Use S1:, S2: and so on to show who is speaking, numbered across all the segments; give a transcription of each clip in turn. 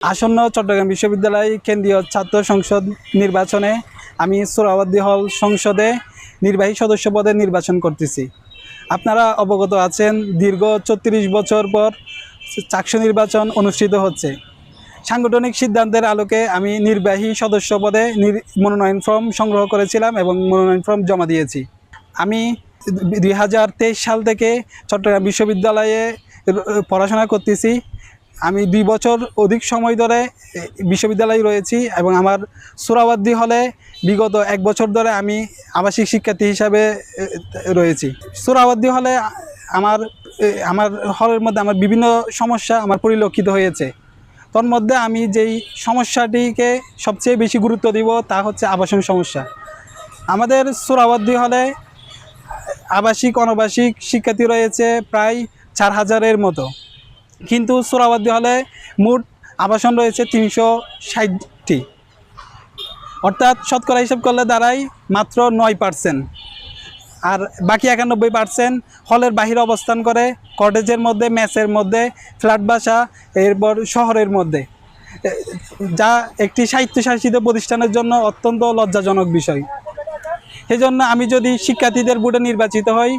S1: আসন্ন চট্টগ্রাম বিশ্ববিদ্যালয় কেন্দ্রীয় ছাত্র সংসদ নির্বাচনে আমি সোরাওয়ার্দী হল সংসদে নির্বাহী সদস্য পদে নির্বাচন করতেছি। আপনারা অবগত আছেন, দীর্ঘ ছত্রিশ বছর পর চাকসু নির্বাচন অনুষ্ঠিত হচ্ছে। সাংগঠনিক সিদ্ধান্তের আলোকে আমি নির্বাহী সদস্য পদে মনোনয়ন ফর্ম সংগ্রহ করেছিলাম এবং মনোনয়ন ফর্ম জমা দিয়েছি। আমি দুই হাজার তেইশ সাল থেকে চট্টগ্রাম বিশ্ববিদ্যালয়ে পড়াশোনা করতেছি। আমি দুই বছর অধিক সময় ধরে বিশ্ববিদ্যালয়ে রয়েছি এবং আমার সুরাবাদ্দি হলে বিগত এক বছর ধরে আমি আবাসিক শিক্ষার্থী হিসাবে রয়েছি। সুরাবাদ্দি হলে আমার আমার হলের মধ্যে আমার বিভিন্ন সমস্যা আমার পরিলক্ষিত হয়েছে। তোর মধ্যে আমি যেই সমস্যাটিকে সবচেয়ে বেশি গুরুত্ব দিব তা হচ্ছে আবাসন সমস্যা। আমাদের সুরাবাদ্দি হলে আবাসিক, অনাবাসিক শিক্ষার্থী রয়েছে প্রায় চার হাজারের মতো। কিন্তু সোরাবাদী হলে মোট আবাসন রয়েছে তিনশো ষাটটি। অর্থাৎ শতকরা হিসাব করলে দাঁড়ায় মাত্র নয় পার্সেন্ট আর বাকি একানব্বই পার্সেন্ট হলের বাহিরে অবস্থান করে কটেজের মধ্যে ম্যাচের মধ্যে, ফ্ল্যাট বাসা, এরপর শহরের মধ্যে। যা একটি সাহিত্যশাসিত প্রতিষ্ঠানের জন্য অত্যন্ত লজ্জাজনক বিষয়। সেজন্য আমি যদি শিক্ষার্থীদের বোর্ডে নির্বাচিত হই,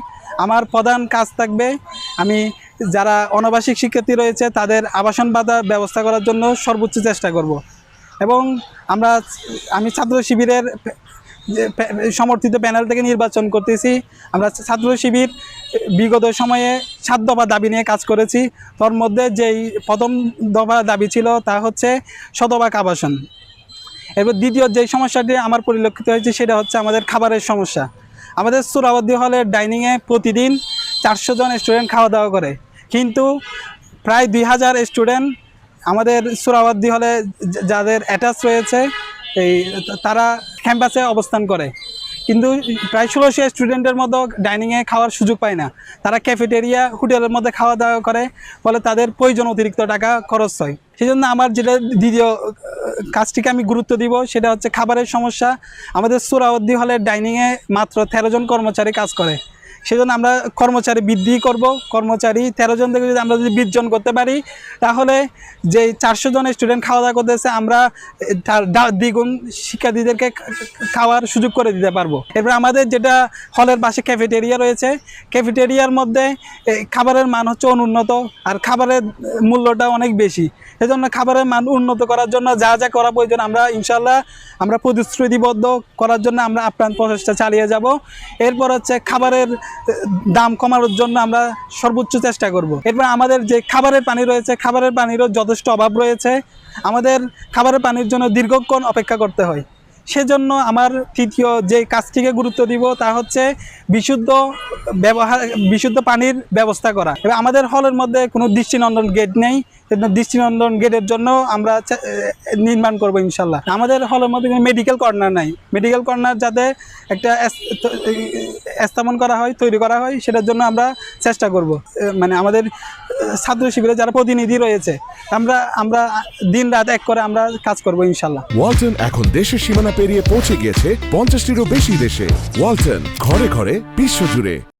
S1: আমার প্রধান কাজ থাকবে আমি যারা অনাবাসিক শিক্ষার্থী রয়েছে, তাদের আবাসন বাধার ব্যবস্থা করার জন্য সর্বোচ্চ চেষ্টা করব। এবং আমরা, আমি ছাত্র শিবিরের সমর্থিত প্যানেল থেকে নির্বাচন করতেছি। আমরা ছাত্র শিবির বিগত সময়ে সাত দফা দাবি নিয়ে কাজ করেছি। তার মধ্যে যেই প্রথম দফা দাবি ছিল তা হচ্ছে শতভাগ আবাসন। এরপর দ্বিতীয় যে সমস্যাটি আমার পরিলক্ষিত হয়েছে, সেটা হচ্ছে আমাদের খাবারের সমস্যা। আমাদের সুরাবদ্দি হলের ডাইনিংয়ে প্রতিদিন চারশো জন স্টুডেন্ট খাওয়া দাওয়া করে। কিন্তু প্রায় দুই হাজার স্টুডেন্ট আমাদের সুরাবদ্দি হলে যাদের অ্যাটাচ রয়েছে, এই তারা ক্যাম্পাসে অবস্থান করে। কিন্তু প্রায় ষোলোশো স্টুডেন্টের মতো ডাইনিংয়ে খাওয়ার সুযোগ পায় না। তারা ক্যাফেটেরিয়া হোটেলের মধ্যে খাওয়া দাওয়া করে, ফলে তাদের প্রয়োজন অতিরিক্ত টাকা খরচ হয়। সেই জন্য আমার যেটা দ্বিতীয় কাজটিকে আমি গুরুত্ব দিব, সেটা হচ্ছে খাবারের সমস্যা। আমাদের সুরাবদ্দি হলে ডাইনিংয়ে মাত্র তেরো জন কর্মচারী কাজ করে। সেজন্য আমরা কর্মচারী বৃদ্ধি করব। কর্মচারী তেরো জন থেকে যদি আমরা যদি বিশ জন করতে পারি, তাহলে যে চারশো জন স্টুডেন্ট খাওয়া দাওয়া করতেছে, আমরা দ্বিগুণ শিক্ষার্থীদেরকে খাওয়ার সুযোগ করে দিতে পারব। এরপর আমাদের যেটা হলের পাশে ক্যাফেটেরিয়া রয়েছে। ক্যাফেটেরিয়ার মধ্যে খাবারের মান হচ্ছে অনুন্নত, আর খাবারের মূল্যটা অনেক বেশি। সেজন্য খাবারের মান উন্নত করার জন্য যা যা করা প্রয়োজন, আমরা ইনশাল্লাহ আমরা প্রতিশ্রুতিবদ্ধ করার জন্য আমরা আপ্রাণ প্রচেষ্টা চালিয়ে যাব। এরপর হচ্ছে খাবারের দাম কমানোর জন্য আমরা সর্বোচ্চ চেষ্টা করব। এরপর আমাদের যে খাবারের পানি রয়েছে, খাবারের পানিরও যথেষ্ট অভাব রয়েছে। আমাদের খাবারের পানির জন্য দীর্ঘক্ষণ অপেক্ষা করতে হয়। সেজন্য আমার তৃতীয় যে কাজটিকে গুরুত্ব দিব তা হচ্ছে বিশুদ্ধ ব্যবহার, বিশুদ্ধ পানির ব্যবস্থা করা। এবং আমাদের হলের মধ্যে কোনো দৃষ্টিনন্দন গেট নেই। দৃষ্টিনন্দন গেটের জন্য আমরা নির্মাণ করব ইনশাল্লাহ। আমাদের হলের মধ্যে কোনো মেডিকেল কর্নার নাই। মেডিকেল কর্নার যাতে একটা স্থাপন করা হয়, তৈরি করা হয়, সেটার জন্য আমরা চেষ্টা করব। মানে আমাদের ছাত্র শিবিরে যারা প্রতিনিধি রয়েছে, আমরা আমরা দিন রাত এক করে আমরা কাজ করব ইনশাল্লাহ।
S2: এখন দেশের সীমানা পেরিয়ে পৌঁছে গিয়েছে পঞ্চাশটিরও বেশি দেশে। ওয়ালটন ঘরে ঘরে বিশ্বজুড়ে।